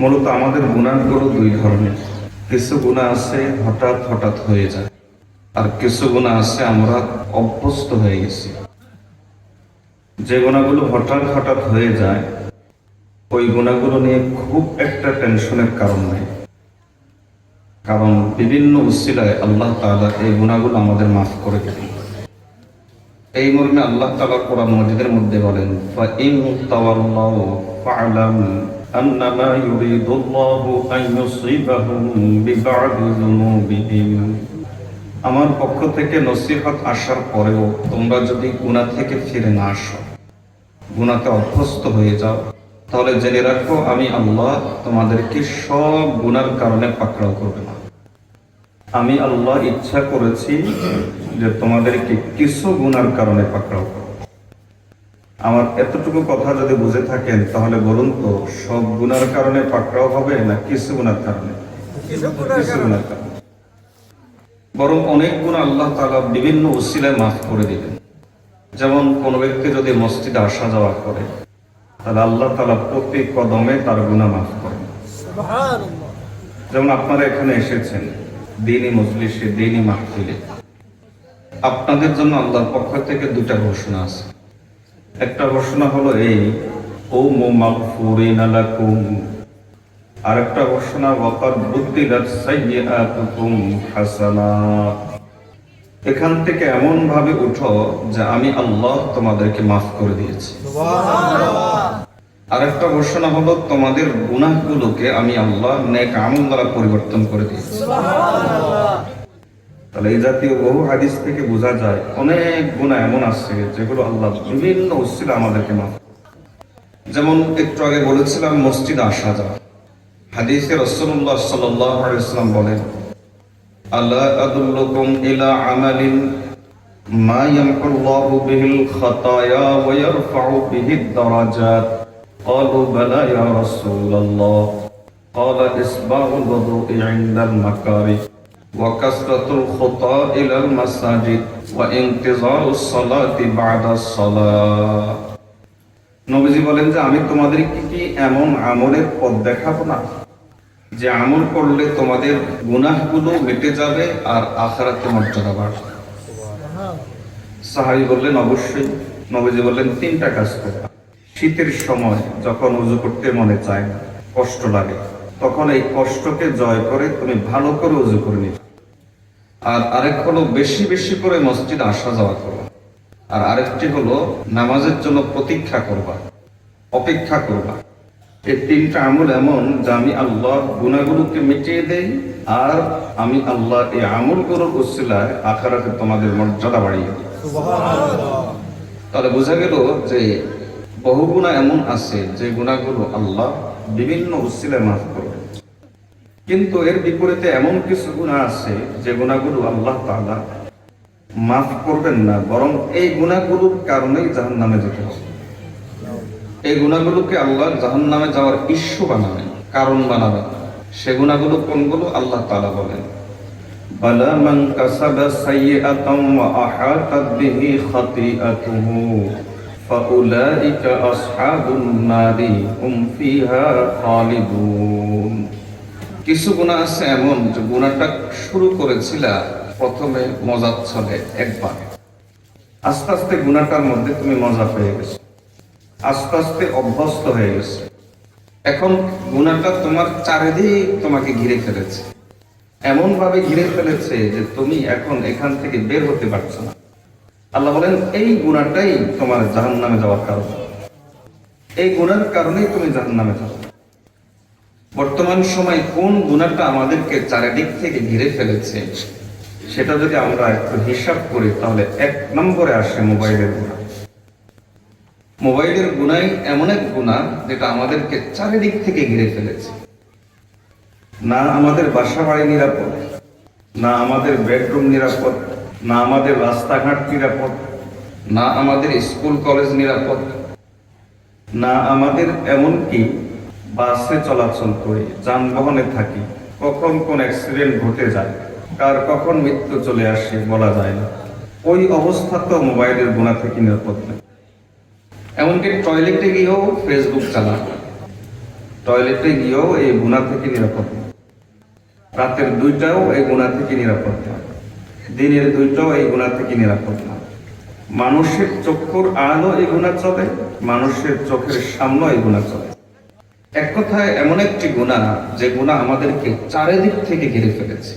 মূলত আমাদের গুণাগুলো দুই ধরনের। কিছু গুণা আছে, হঠাৎ হঠাৎ হয়ে যায়। আর কিছু গুণা আছে, আমরা অভ্যস্ত হয়ে গেছি। যে গুণাগুলো হঠাৎ হঠাৎ হয়ে যায়, ওই গুণাগুলো নিয়ে খুব একটা টেনশনের কারণ নেই। কারণ বিভিন্ন উচ্ছিলায় আল্লাহ তালা এই গুণাগুলো আমাদের মাফ করে দেবেন। এই মর্মে আল্লাহ তালা কোরআন মজিদের মধ্যে বলেন أَنَّمَا يُرِيدُ اللَّهُ أَن يُصِيبَهُم بِبَعْضِ ذُنُوبِهِمْ আমার পক্ষ থেকে নসিহত আসার পরেও তোমরা যদি গুনাহ থেকে ফিরে না আসো গুনাতে অভ্যস্ত হয়ে যাও তাহলে জেনে রাখো আমি আল্লাহ তোমাদেরকে সব গুনার কারণে পাকড়াও করবে না আমি আল্লাহ ইচ্ছা করেছি যে তোমাদেরকে কিছু গুনার কারণে পাকড়াও করব আমার এতটুকু কথা যদি বুঝে থাকেন তাহলে বলুন তো সব গুনার কারণে পাকড়াও হবে না কিছু গুনার কারণে? কিছু কারণে। বরং অনেক গুণ আল্লাহ তাআলা বিভিন্ন উসিলায় মাফ করে দিবেন। যেমন কোন ব্যক্তি যদি মসজিদে আসা যাওয়া করে তাহলে আল্লাহ তাআলা প্রতি কদমে তার গুনাহ মাফ করেন। যেমন আপনারা এখানে এসেছেন দিনই মজলিসে দিনই মাহফিলে। আপনাদের জন্য আল্লাহর পক্ষ থেকে দুটা ঘোষণা আছে। একটা ঘোষণা হলো এই ও মো মাগফুরিন লাকুম আরেকটা ঘোষণা বুদ্দিলাত সাইয়্যাতুকুম হাসানাত এখান থেকে এমন ভাবে উঠো যে আমি আল্লাহ তোমাদেরকে মাফ করে দিয়েছি। আর একটা ঘোষণা হলো, তোমাদের গুনাহগুলোকে আমি আল্লাহ নেক আমল দ্বারা পরিবর্তন করে দিয়েছি। তাহলে এই জাতীয় বহু হাদিস থেকে বোঝা যায় অনেক গুণা এমন আছে যেগুলো আল্লাহ বিভিন্ন উসিলা আমাদেরকে মাফ করে। যেমন একটু আগে বলেছিলাম মসজিদ আসা যাওয়া হাদিসে রসুল্লাহ সাল্লাম বলেন আল্লাহ আদুল্লকুম ইলা আমালিন মা ইয়ামকুল্লাহু বিহিল খাতায়া ওয়া ইয়ারফাউ বিহিদ দারাজাত قالوا بلى يا رسول الله قال إسباغ الوضوء عند المكاره وكثرة الخطى إلى المساجد وانتظار الصلاة بعد الصلاة নবীজি বলেন যে আমি তোমাদের কি কি এমন আমলের পথ দেখাবো না যে আমল করলে তোমাদের গুনাহগুলো মিটে যাবে আর আখারাতে মর্যাদা বাড়বে সাহাবি বললেন অবশ্যই নবীজি বললেন তিনটা কাজ করবা শীতের সময় যখন উজু করতে মনে চায় না কষ্ট লাগে তখন এই কষ্টকে জয় করে তুমি ভালো করে উজু করে নিবে আর আরেক হলো বেশি বেশি করে মসজিদ আসা যাওয়া করো। আর আরেকটি হলো নামাজের জন্য প্রতীক্ষা করবা, অপেক্ষা করবা। এই তিনটা আমল এমন যে আমি আল্লাহ গুণাগুলোকে মিটিয়ে দেই আর আমি আল্লাহ এই আমলগুলোর উসিলায় আখারাতে তোমাদের মর্যাদা বাড়িয়ে তাহলে বোঝা গেল যে বহু গুণা এমন আছে যে গুণাগুলো আল্লাহ বিভিন্ন উসিলায় মাফ করবে। কিন্তু এর বিপরীতে এমন কিছু গুণা আছে যে গুণাগুলো আল্লাহ তাআলা মাফ করবেন না, বরং এই গুণাগুলোর কারণেই জাহান নামে যেতে হবে। এই গুণাগুলোকে আল্লাহ জাহান নামে যাওয়ার ইস্যু বানাবেন, কারণ বানাবেন। সে গুণাগুলো কোনগুলো? আল্লাহ তাআলা বলেন, বালা মান কাসাবা সাইয়্যাতান ওয়া আহাতাত বিহি ফাউলাইকা আসহাবুন নারি হুম ফিহা খালিদুন কিছু গুণা আছে এমন যে গুণাটা শুরু করেছিল, প্রথমে মজার ছলে একবার। আস্তে আস্তে গুণাটার মধ্যে তুমি মজা পেয়ে গেছো। আস্তে আস্তে অভ্যস্ত হয়ে গেছে। এখন গুণাটা তোমার চারিদিক তোমাকে ঘিরে ফেলেছে। এমন ভাবে ঘিরে ফেলেছে যে তুমি এখন এখান থেকে বের হতে পারছ না। আল্লাহ বলেন, এই গুণাটাই তোমার জাহান নামে যাওয়ার কারণ। এই গুণার কারণেই তুমি জাহান নামে যাও। বর্তমান সময় কোন গুণাটা আমাদেরকে চারিদিক থেকে ঘিরে ফেলেছে, সেটা যদি আমরা একটু হিসাব করি, তাহলে এক নম্বরে আসে মোবাইলের গুণা মোবাইলের গুণাই এমন এক গুণা যেটা আমাদেরকে চারিদিক থেকে ঘিরে ফেলেছে। না আমাদের বাসা বাড়ি নিরাপদ, না আমাদের বেডরুম নিরাপদ না আমাদের রাস্তাঘাট নিরাপদ না আমাদের স্কুল কলেজ নিরাপদ, না আমাদের এমনকি বাসে চলাচল করে, যানবাহনে থাকি, কখন কোন অ্যাক্সিডেন্ট ঘটে যায়, কার কখন মৃত্যু চলে আসে বলা যায় না। ওই অবস্থা তো মোবাইলের গোনা থেকে নিরাপদ এমনকি টয়লেটে গিয়েও ফেসবুক চালানো টয়লেটে গিয়েও এই গুণা থেকে নিরাপদ রাতের দুইটাও এই গুণা থেকে নিরাপদ দিনের দুইটাও এই গুণা থেকে নিরাপদ না। মানুষের চক্ষুর আলো এই গুণা চলে, মানুষের চোখের সামনে এই গুণা চলে। এক কথায় এমন একটি গুণা যে গুণা আমাদেরকে চারিদিক থেকে ঘিরে ফেলেছে।